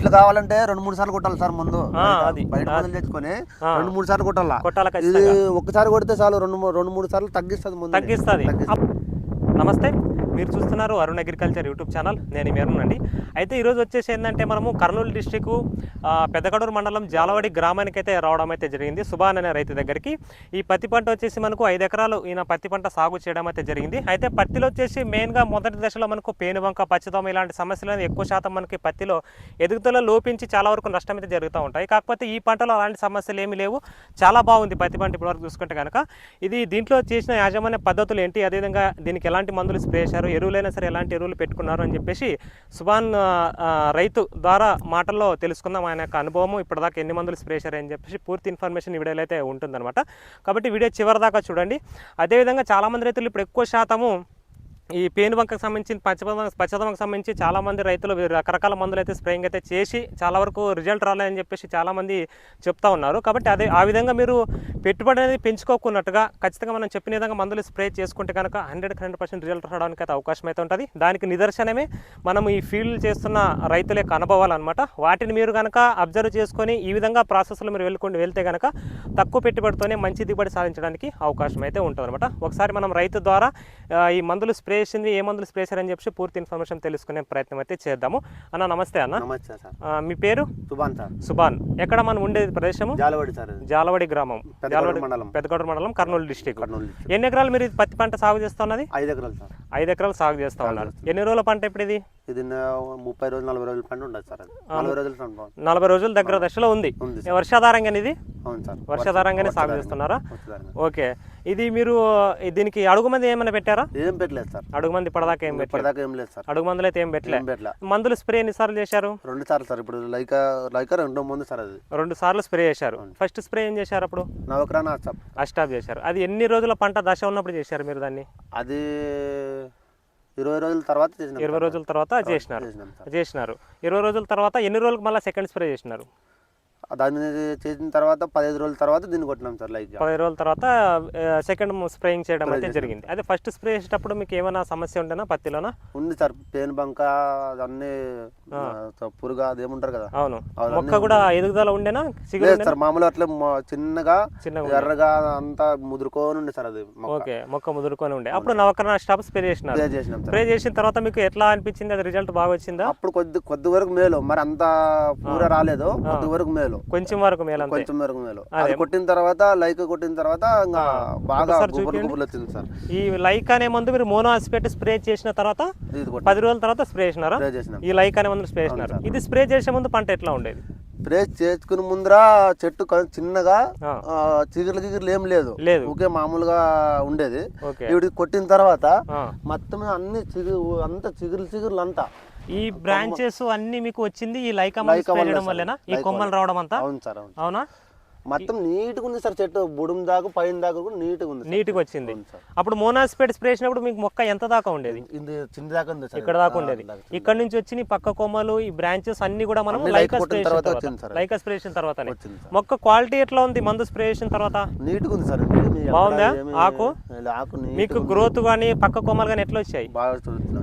ఇట్లా కావాలంటే రెండు మూడు సార్లు కొట్టాలి సార్ ముందు అది. బయట మందులు తెచ్చుకొని. రెండు మూడు సార్లు కొట్టాలా కొట్టాల ఇది ఖచ్చితంగా ఒక్కసారి కొడితే చాలు రెండు రెండు మూడు సార్లు తగ్గిస్తుంది ముందు తగ్గిస్తుంది. నమస్తే మీరు చూస్తున్నారు అరుణ్ అగ్రికల్చర్ యూట్యూబ్ ఛానల్. నేను మేరున్ అండి. అయితే ఈరోజు వచ్చేసి ఏంటంటే మనము కర్నూలు డిస్టిక్ పెద్దకడూరు మండలం జాలవాడి గ్రామానికి అయితే రావడం అయితే జరిగింది. సుభాన్ అనే రైతు దగ్గరికి. ఈ పత్తి పంట వచ్చేసి మనకు ఐదు ఎకరాలు ఈయన పత్తి పంట సాగు చేయడం అయితే జరిగింది. అయితే పత్తిలో వచ్చేసి మెయిన్గా మొదటి దశలో మనకు పేనుబంక పచ్చదోమ ఇలాంటి సమస్యలు ఎక్కువ శాతం మనకి పత్తిలో ఎదుగుదల లోపించి చాలా వరకు నష్టం అయితే జరుగుతూ ఉంటాయి. కాకపోతే ఈ పంటలో అలాంటి సమస్యలు ఏమీ లేవు. చాలా బాగుంది పత్తి పంట ఇప్పటివరకు చూసుకుంటే కనుక ఇది దీంట్లో చేసిన యాజమాన్య పద్ధతులు ఏంటి? అదేవిధంగా దీనికి ఎలాంటి మందులు స్ప్రే చేశారు? ఎరువులైనా సరే ఎలాంటి ఎరువులు పెట్టుకున్నారు అని చెప్పేసి సుభాన్ రైతు ద్వారా మాటల్లో తెలుసుకుందాం ఆయన యొక్క అనుభవము. ఇప్పటిదాకా ఎన్ని మందులు స్ప్రే చేశారు అని చెప్పేసి పూర్తి ఇన్ఫర్మేషన్ ఈ వీడియోలో అయితే ఉంటుందన్నమాట. కాబట్టి వీడియో చివరిదాకా చూడండి. అదేవిధంగా చాలామంది రైతులు ఇప్పుడు ఎక్కువ శాతము ఈ పేను బంకకు సంబంధించి పచ్చదమ పచ్చదమకు సంబంధించి చాలామంది రైతులు రకరకాల మందులు అయితే స్ప్రేయింగ్ అయితే చేసి చాలా వరకు రిజల్ట్ రాలేదని చెప్పేసి చాలామంది చెప్తా ఉన్నారు. కాబట్టి అదే ఆ విధంగా మీరు పెట్టుబడి అనేది పెంచుకోకున్నట్టుగా ఖచ్చితంగా మనం చెప్పిన విధంగా మందులు స్ప్రే చేసుకుంటే కనుక హండ్రెడ్ హండ్రెడ్ పర్సెంట్ రిజల్ట్ రావడానికి అయితే అవకాశం అయితే ఉంటుంది. దానికి నిదర్శనమే మనం ఈ ఫీల్డ్ చేస్తున్న రైతుల యొక్క అనుభవాలు అనమాట వాటిని మీరు కనుక అబ్జర్వ్ చేసుకొని ఈ విధంగా ప్రాసెస్లో మీరు వెళ్ళుకుంటూ వెళ్తే కనుక తక్కువ పెట్టుబడితోనే మంచి దిగుబడి సాధించడానికి అవకాశం అయితే ఉంటుంది ఒకసారి మనం రైతు ద్వారా ఈ మందులు స్ప్రే చేసింది ఏ మందులు స్ప్రే చేశారని చెప్పి పూర్తి ఇన్ఫర్మేషన్ తెలుసుకునే ప్రయత్నం అయితే చేద్దాము. అన్న నమస్తే అన్న. నమస్తే సార్. మీ పేరు? సుభాన్ సార్. సుభాన్. ఎక్కడ మనం ఉండేది ప్రదేశము? జాలవాడి సార్. జాలవాడి గ్రామం. జాలవాడి మండలం. పెద్దగొడూరు మండలం కర్నూలు డిస్టిక్. ఎన్ని ఎకరాలు మీరు పత్తి పంట సాగు చేస్తా ఉన్నది? ఐదు ఎకరాలు సార్. ఐదు ఎకరాలు సాగు చేస్తా ఉన్నారు. ఎన్ని రోజుల పంట ఇప్పుడు ఇది? ఇది ముప్పై రోజులు నలభై రోజుల పండు ఉండదు సార్ నలభై రోజుల. నలభై రోజుల దగ్గర దశలో ఉంది. ఉంది వర్షాధారంగా ఇది? అవును సార్. వర్షాధారంగానే సాగు చేస్తున్నారా. ఓకే. ఇది మీరు దీనికి అడుగు మంది ఏమైనా పెట్టారా? ఏం పెట్టలేదు సార్. అడుగు మంది ఇప్పటిదాకా ఏం పెట్టలేదు. ఇప్పటిదాకా ఏం లేదు సార్. అడుగు మందులు అయితే ఏం పెట్టలే. ఏం పెట్టలే. మందులు స్ప్రే ఎన్నిసార్లు చేశారు? రెండు సార్లు సార్. ఇప్పుడు లైక లైక రెండో ముందు సార్ అది. రెండు సార్లు స్ప్రే చేశారు. ఫస్ట్ స్ప్రే ఏం చేశారు అప్పుడు? నవకరాన సార్ అస్టాప్ చేశారు. అది ఎన్ని రోజుల పంట దశ ఉన్నప్పుడు చేశారు మీరు దాన్ని? అది ఇరవై రోజుల తర్వాత ఇరవై. రోజుల తర్వాత చేసినారు. చేసినారు. ఇరవై రోజుల తర్వాత ఎన్ని రోజులకు మళ్ళీ సెకండ్ స్ప్రే చేసినారు? దాన్ని చేసిన తర్వాత పదిహేను రోజుల తర్వాత దీన్ని కొట్టినాం సార్ లైక్ పదిహేను రోజుల తర్వాత సెకండ్ స్ప్రేయింగ్ చేయడం అయితే జరిగింది. అదే ఫస్ట్ స్ప్రే చేసేటప్పుడు మీకు ఏమైనా సమస్య ఉండేనా పత్తిలోనా? ఉంది సార్ పేను బంక అన్నీ పురుగా అది ఏముంటారు కదా. అవును. మొక్క కూడా ఎదుగుదల ఉండేనా? లేదు సార్ మామూలు అట్లే చిన్నగా చిన్నగా ఎర్రగా అంతా ముదురుకోని ఉండే సార్ అది మొక్క. ఓకే మొక్క ముదురుకొని ఉండే. అప్పుడు నవకరణ స్టాప్ స్ప్రే చేసినాం స్ప్రే చేసిన తర్వాత మీకు ఎట్లా అనిపించింది? అది రిజల్ట్ బాగా వచ్చిందా? అప్పుడు కొద్ది కొద్ది వరకు మేలు. మరి అంత పూర రాలేదు. కొద్ది వరకు మేలు. కొంచెం వరకు మేలంతే కొంచెం వరకు మేలు. అది. కొట్టిన తర్వాత లైక్ కొట్టిన తర్వాత ఇంకా బాగా గుబురు గుబుర్లు వచ్చింది సార్. ఈ లైక్ అనే మందు మీరు మోనో ఆసిపేట్ స్ప్రే చేసిన తర్వాత పది రోజుల తర్వాత స్ప్రే చేసినారా? ఈ లైక్ అనే మందు స్ప్రే చేసినారు. ఇది స్ప్రే చేసే ముందు పంట ఎట్లా ఉండేది? స్ప్రే చేసుకుని ముందర చెట్టు చిన్నగా చిగుర్లు చిగుర్లు ఏం లేదు. లేదు. ఊకే మామూలుగా ఉండేది. ఓకే. ఇవి కొట్టిన తర్వాత. మొత్తం అన్ని చిగురు అంత చిగురు చిగుర్లు అంతా. ఈ బ్రాంచెస్ అన్ని మీకు వచ్చింది ఈ లైకా సార్. వల్లేనా? ఈ కొమ్మలు రావడం అంతా? అవును సార్ అవును. అవునా? మొత్తం నీట్గా ఉంది సార్ చెట్టు. బుడుము దాకా పైన దాకా కూడా నీట్గా ఉంది. నీట్గా వచ్చింది. అప్పుడు మోనాస్పేట్ స్ప్రే చేసినప్పుడు మీకు మొక్క ఎంత దాకా ఉండేది? ఇది చిన్న దాకా ఉంది ఇక్కడ దాకా ఉండేది. ఇక్కడ నుంచి వచ్చిన ఈ పక్క కొమ్మలు ఈ బ్రాంచెస్ అన్ని కూడా మనం లైకా స్ప్రే తర్వాత తర్వాత. లైకా స్ప్రే చేసిన సార్. మొక్క క్వాలిటీ ఎట్లా ఉంది? మందు స్ప్రే చేసిన తర్వాత? నీట్గా ఉంది సార్. బాగుందా? ఆకు? ఆకు మీకు. గ్రోత్ కానీ పక్క కొమ్మలు కానీ ఎట్లా వచ్చాయి?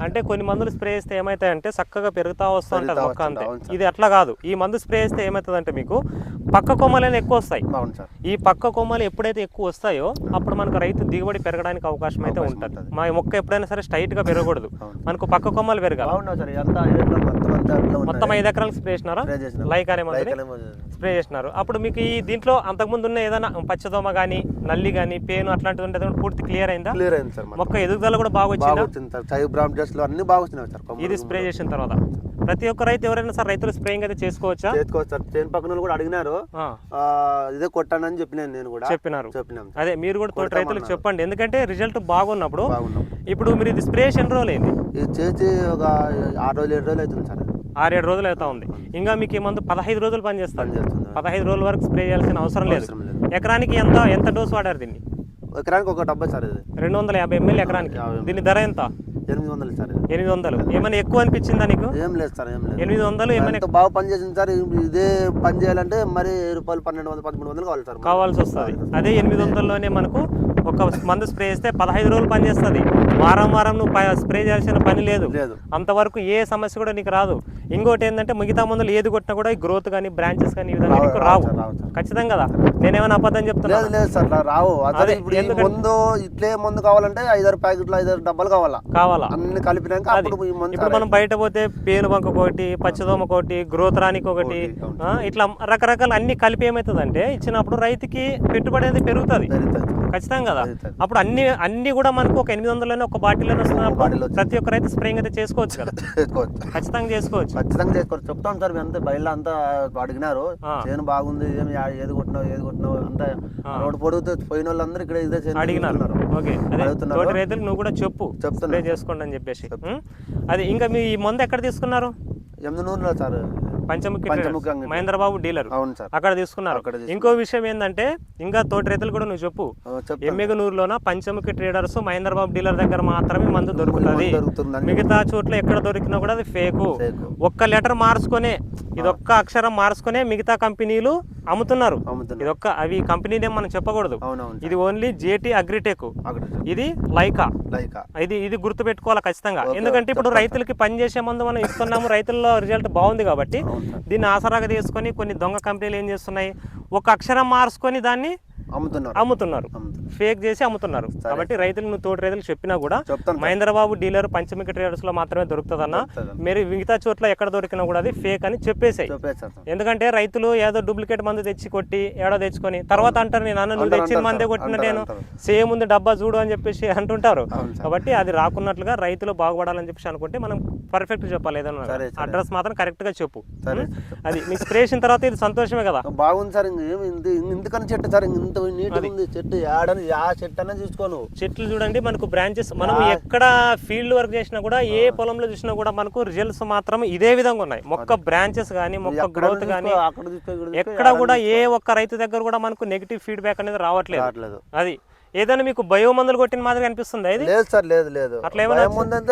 అంటే కొన్ని మందులు స్ప్రే చేస్తే ఏమవుతాయంటే చక్కగా పెరుగుతా వస్తూ ఉంటుంది మొక్క అంతే. ఇది అట్లా కాదు. ఈ మందు స్ప్రే చేస్తే ఏమవుతుందంటే మీకు పక్క కొమ్మలైనా ఎక్కువ వస్తాయి. ఈ పక్క కొమ్మలు ఎప్పుడైతే ఎక్కువ వస్తాయో అప్పుడు మనకు రైతు దిగుబడి పెరగడానికి అవకాశం అయితే ఉంటుంది. మా మొక్క ఎప్పుడైనా సరే స్ట్రైట్గా పెరగకూడదు. మనకు పక్క కొమ్మలు పెరగాలి. మొత్తం ఐదు ఎకరాలకు స్ప్రే చేసినారా. లైక్ అనే. స్ప్రే చేసినారు. అప్పుడు మీకు ఈ దీంట్లో అంతకుముందు ఉన్న ఏదైనా పచ్చదోమ కానీ నల్లి కానీ పేను అట్లాంటిది కూడా పూర్తి క్లియర్ అయిందా? క్లియర్ అయింది సార్. మొక్క ఎదుగుదల కూడా బాగా వచ్చిందా? వచ్చింది సార్. చై బ్రామ్ టెస్ట్లు అన్ని బాగా వచ్చినాయి సార్. ఇది స్ప్రే చేసిన తర్వాత. ప్రతి ఒక్క రైతు ఎవరైనా సార్ రైతులు స్ప్రేయింగ్ అయితే చేసుకోవచ్చా? చేసుకోవచ్చు సార్. చేను పక్కన కూడా అడిగినారు. ఇదే కొట్టానని చెప్పినాను నేను కూడా. చెప్పినారు. చెప్పినాం. అదే మీరు కూడా తోటి రైతులకు చెప్పండి. ఎందుకంటే రిజల్ట్ బాగున్నప్పుడు బాగున్నాం ఇప్పుడు మీరు ఇది స్ప్రే చేసిన రోజులు అయింది ఇది చేసి ఒక ఆరు రోజులు ఏడు రోజులు అవుతుంది సార్. ఆరేడు రోజులు అవుతా ఉంది. ఇంకా మీకు ఈ మందు పదహైదు రోజులు పనిచేస్తారు పని చేస్తుంది పదహైదు రోజుల వరకు స్ప్రే చేయాల్సిన అవసరం లేదు. ఎకరానికి ఎంత ఎంత డోస్ వాడారు దీన్ని? ఎకరానికి ఒక డబ్బా సార్ ఇది. రెండు వందల యాభై ఎంఎల్ ఎకరానికి. దీని ధర ఎంత? ఎనిమిది వందలు సార్. ఎనిమిది వందలు. ఏమైనా ఎక్కువ అనిపించిందా నీకు? ఏం లేదు సార్ ఏం లేదు. ఎనిమిది వందలు ఏమైనా బాగా పని చేసింది సార్ ఇదే పని చేయాలంటే మరి రూపాయలు పన్నెండు వందలు పదమూడు వందలు కావాలి సార్. కావాల్సి వస్తుంది. అదే ఎనిమిది వందల్లోనే మనకు ఒక మందు స్ప్రే చేస్తే పదహైదు రోజులు పని చేస్తుంది. వారం వారం నువ్వు స్ప్రే చేయాల్సిన పని లేదు. అంతవరకు ఏ సమస్య కూడా నీకు రాదు. ఇంకోటి ఏంటంటే మిగతా మందులు ఏది కొట్టినా కూడా ఈ గ్రోత్ కానీ బ్రాంచెస్ కానీ ఈ విధంగా నీకు రావు. ఖచ్చితంగా కదా? నేనేమైనా అబద్ధం చెప్తున్నా? లేదు లేదు సార్ రావు. అదే ఇప్పుడు మందు ఇట్లే మందు కావాలంటే ఐదారు ప్యాకెట్లు ఐదారు డబ్బాలు కావాలా? కావాలా? అన్ని కలిపినాక ఇప్పుడు మనం బయట పోతే పేను బంక ఒకటి పచ్చదోమ ఒకటి గ్రోత్ రానికి ఒకటి ఇట్లా రకరకాల అన్ని కలిపి ఏమవుతుందంటే ఇచ్చినప్పుడు రైతుకి పెట్టుబడి అనేది పెరుగుతుంది. ఖచ్చితంగా కదా. అప్పుడు అన్ని అన్ని కూడా మనకు ఒక ఎనిమిది వందలైనా ఒక బాటిల్లోనే వస్తున్నప్పుడు బాటిల్లో వచ్చి- ప్రతి ఒక్క రైతు స్ప్రేయింగ్ అయితే చేసుకోవచ్చు కదా? ఖచ్చితంగా చేసుకోవచ్చు. ఖచ్చితంగా చేసుకోవచ్చు. చెప్తాం సార్ అంతా బయట అంతా అడిగినారు. చేను బాగుంది ఏమి ఏది కొట్టినావు ఏది కొట్టినావు అంతా రోడ్డు పొడుగుతూ పోయిన వాళ్ళందరూ ఇక్కడ ఇదే చేను అడిగినారు. ఓకే. తోటి రైతులు నువ్వు కూడా చెప్పు. చెప్తున్నా. చేసుకోండి అని చెప్పేసి? అది ఇంకా మీ మందు ఎక్కడ తీసుకున్నారు? ఎమ్మినూరులో సార్. పంచముఖి. మహేంద్రబాబు డీలర్. అవును సార్. అక్కడ తీసుకున్నారు. ఇంకో విషయం ఏంటంటే ఇంకా తోటి రైతులు కూడా నువ్వు చెప్పు. ఎమ్మెగనూరులోన పంచముఖి ట్రేడర్స్ మహేంద్రబాబు డీలర్ దగ్గర మాత్రమే మందు దొరుకుతుంది. మిగతా చోట్ల ఎక్కడ దొరికినా కూడా అది ఫేకు. ఒక్క లెటర్ మార్చుకొనే ఇది ఒక్క అక్షరం మార్చుకొనే మిగతా కంపెనీలు అమ్ముతున్నారు. అమ్ముతున్నారు. ఇది ఒక్క అవి కంపెనీ నేమ్ మనం చెప్పకూడదు. ఇది ఓన్లీ జేటీ అగ్రిటెక్. ఇది లైకా. లైక్. ఇది ఇది గుర్తుపెట్టుకోవాలి ఖచ్చితంగా. ఓకే, ఎందుకంటే ఇప్పుడు రైతులకి పని చేసే ముందు మనం ఇస్తున్నాము రైతుల్లో రిజల్ట్ బాగుంది కాబట్టి దీన్ని ఆసరాగా తీసుకొని కొన్ని దొంగ కంపెనీలు ఏం చేస్తున్నాయి? ఒక అక్షరం మార్చుకొని దాన్ని అమ్ముతున్నారు. అమ్ముతున్నారు. ఫేక్ చేసి అమ్ముతున్నారు. కాబట్టి రైతులు నువ్వు తోటి రైతులు చెప్పినా కూడా. మహేంద్రబాబు డీలర్ పంచమిక ట్రేడర్స్లో మాత్రమే దొరుకుతుందన్న. మీరు మిగతా చోట్ల ఎక్కడ దొరికినా కూడా అది ఫేక్ అని చెప్పేసాయి. ఎందుకంటే రైతులు ఏదో డూప్లికేట్ మందు తెచ్చి కొట్టి ఏడో తెచ్చుకొని తర్వాత అంటారు నేను అన్న నువ్వు తెచ్చిన మందే. కొట్టిన నేను. సేమ్ ఉంది డబ్బా చూడు అని చెప్పేసి అంటుంటారు. కాబట్టి అది రాకున్నట్లుగా రైతులు బాగుపడాలని చెప్పేసి అనుకుంటే మనం పర్ఫెక్ట్ చెప్పాలి ఏదైనా. సరే, సరే. అడ్రస్ మాత్రం కరెక్ట్గా చెప్పు? అది నీకు స్ప్రే తర్వాత ఇది సంతోషమే కదా. బాగుంది సార్. ఇంత ఇంతకని చెట్టు సార్. ఇంక ఇంత నీట్గా ఉంది చెట్టు ఆడని ఆ చెట్టు అనే చూసుకోను చెట్లు చూడండి మనకు బ్రాంచెస్ మనం. ఎక్కడ ఫీల్డ్ వర్క్ చేసినా కూడా ఏ పొలంలో చూసినా కూడా మనకు రిజల్ట్స్ మాత్రం ఇదే విధంగా ఉన్నాయి. మొక్క బ్రాంచెస్ కానీ మొక్క గ్రోత్ కానీ ఎక్కడ కూడా ఏ ఒక్క రైతు దగ్గర కూడా మనకు నెగిటివ్ ఫీడ్బ్యాక్ అనేది రావట్లేదు. అది. ఏదైనా మీకు బయో మందులు కొట్టిన మాదిరి అనిపిస్తుంది ఇది? లేదు సార్ లేదు లేదు. అట్లా ఏమన్నా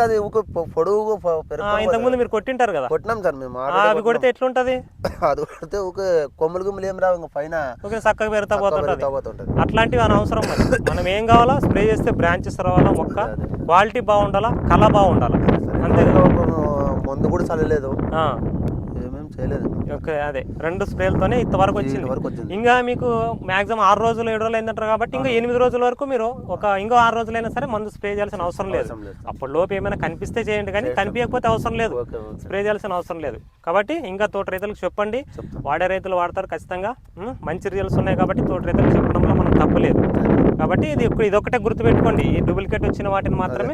అది పొడుగు ఇంతకుముందు మీరు కొట్టింటారు కదా? కొట్టినాం సార్ మేము అవి కొడితే ఎట్లుంటది. అది కొడితే ఒక కొమ్మలు గుమ్మలు ఏం రావు ఇంకా పైన ఓకే చక్కగా పెరుగుతా పోతుంటది. అట్లాంటివి అనవసరం మరి. మనం ఏం కావాలా? స్ప్రే చేస్తే బ్రాంచెస్ రావాలా? మొక్క. క్వాలిటీ బాగుండాలా? కళ బాగుండాలా? అంతే మందు కూడా చల్లలేదు. ఆ, ఏమేం చేయలేదు. ఓకే అదే. రెండు స్ప్రేలతోనే ఇంతవరకు వచ్చింది. వరకు వచ్చింది. ఇంకా మీకు మాక్సిమం ఆరు రోజులు ఏడు రోజులు అయిందంటారు కాబట్టి ఇంకా ఎనిమిది రోజుల వరకు మీరు ఒక ఇంకో ఆరు రోజులైనా సరే మందు స్ప్రే చేయాల్సిన అవసరం లేదు. అప్పుడు లోపు ఏమైనా కనిపిస్తే చేయండి కానీ కనిపించకపోతే అవసరం లేదు. స్ప్రే చేయాల్సిన అవసరం లేదు. కాబట్టి ఇంకా తోట రైతులకు చెప్పండి. వాడే రైతులు వాడతారు ఖచ్చితంగా. మంచి రిజల్ట్స్ ఉన్నాయి కాబట్టి తోట రైతులకు చెప్పడంలో మనం తప్పలేదు. కాబట్టి ఇది ఒక్క- ఇది ఒకటే గుర్తుపెట్టుకోండి. ఈ డూప్లికేట్ వచ్చిన వాటిని మాత్రమే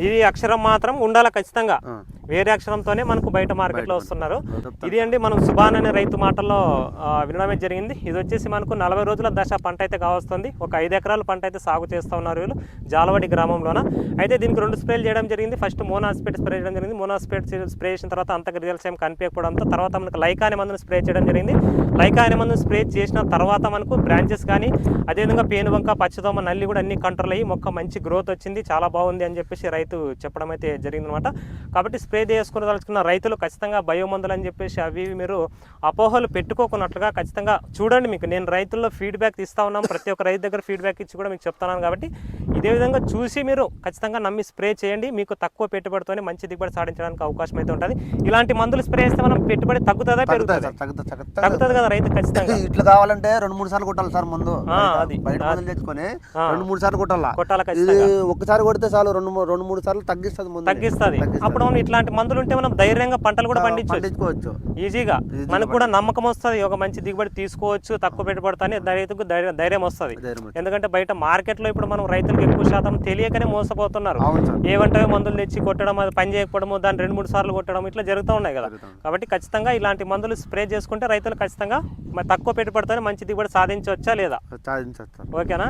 ఇది అక్షరం. మాత్రం ఉండాలి ఖచ్చితంగా. వేరే అక్షరంతోనే మనకు బయట మార్కెట్లో వస్తున్నారు. ఇది అండి మనం సుబాన్ అనే రైతు మాటల్లో వినడమే జరిగింది. ఇది వచ్చేసి మనకు నలభై రోజుల దశ పంట అయితే కావస్తుంది. ఒక ఐదు ఎకరాల పంట అయితే సాగు చేస్తూ ఉన్నారు వీళ్ళు జాలవాడి గ్రామంలోన. అయితే దీనికి రెండు స్ప్రేలు చేయడం జరిగింది. ఫస్ట్ మోనాస్పేట్ స్ప్రే చేయడం జరిగింది. మోనాస్పేట్ స్ప్రే చేసిన తర్వాత అంత రిజల్ట్స్ ఏం కనిపించకపోవడంతో తర్వాత మనకు లైకా అనే మందును స్ప్రే చేయడం జరిగింది. లైకా అనే మందును స్ప్రే చేసిన తర్వాత మనకు బ్రాంచెస్ కానీ అదేవిధంగా పేనుబంక పచ్చదోమ నల్లి కూడా అన్ని కంట్రోల్ అయ్యి మొక్క మంచి గ్రోత్ వచ్చింది. చాలా బాగుంది అని చెప్పేసి రైతు చెప్పడం అయితే జరిగిందనమాట కాబట్టి స్ప్రే చేసుకుని తలుచుకున్న రైతులు ఖచ్చితంగా బయో మందులు అని చెప్పేసి అవి ఇవి మీరు అపోహలు పెట్టుకోకున్నట్లుగా ఖచ్చితంగా చూడండి మీకు. నేను రైతుల్లో ఫీడ్బ్యాక్ ఇస్తా ఉన్నాను ప్రతి ఒక్క రైతు దగ్గర ఫీడ్బ్యాక్ ఇచ్చి కూడా మీకు చెప్తున్నాను కాబట్టి ఇదే విధంగా చూసి మీరు ఖచ్చితంగా నమ్మి స్ప్రే చేయండి. మీకు తక్కువ పెట్టుబడితోనే మంచి దిగుబడి సాధించడానికి అవకాశం అయితే ఉంటుంది. ఇలాంటి మందులు స్ప్రే చేస్తే మనం పెట్టుబడి తగ్గుతుందా పెరుగుతుంది? తగ్గుతుంది కదా రైతు ఖచ్చితంగా. ఇట్లా కావాలంటే రెండు మూడు సార్లు కొట్టాలి సార్ ముందు. అది. బయట మందులు తెచ్చుకొని. రెండు మూడు సార్లు కొట్టాలా? కొట్టాల ఒకసారి కొడితే చాలు రెండు రెండు మూడు సార్లు తగ్గిస్తుంది ముందు. తగ్గిస్తుంది. అప్పుడు మనం ఇట్లాంటి మందులు ఉంటే మనం ధైర్యంగా పంటలు కూడా పండించుకోవచ్చు. ఈజీగా. మనకు కూడా నమ్మకం వస్తుంది ఒక మంచి దిగుబడి తీసుకోవచ్చు తక్కువ పెట్టుబడితేనే రైతుకు ధైర్యం ధైర్యం వస్తుంది. ఎందుకంటే బయట మార్కెట్లో ఇప్పుడు మనం రైతులకు ఎక్కువ శాతం తెలియకనే మోసపోతున్నారు. ఏమంటే మందులు తెచ్చి కొట్టడం అది పని చేయకపోవడము దాన్ని రెండు మూడు సార్లు కొట్టడం ఇట్లా జరుగుతూ ఉన్నాయి కదా. కాబట్టి ఖచ్చితంగా ఇలాంటి మందులు స్ప్రే చేసుకుంటే రైతులు ఖచ్చితంగా తక్కువ పెట్టుబడితోనే మంచి దిగుబడి సాధించవచ్చా లేదా? సాధించవచ్చు ఓకేనా?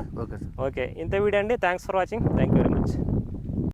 ఓకే ఇంత వీడియో అండి. Thanks for watching thank you very much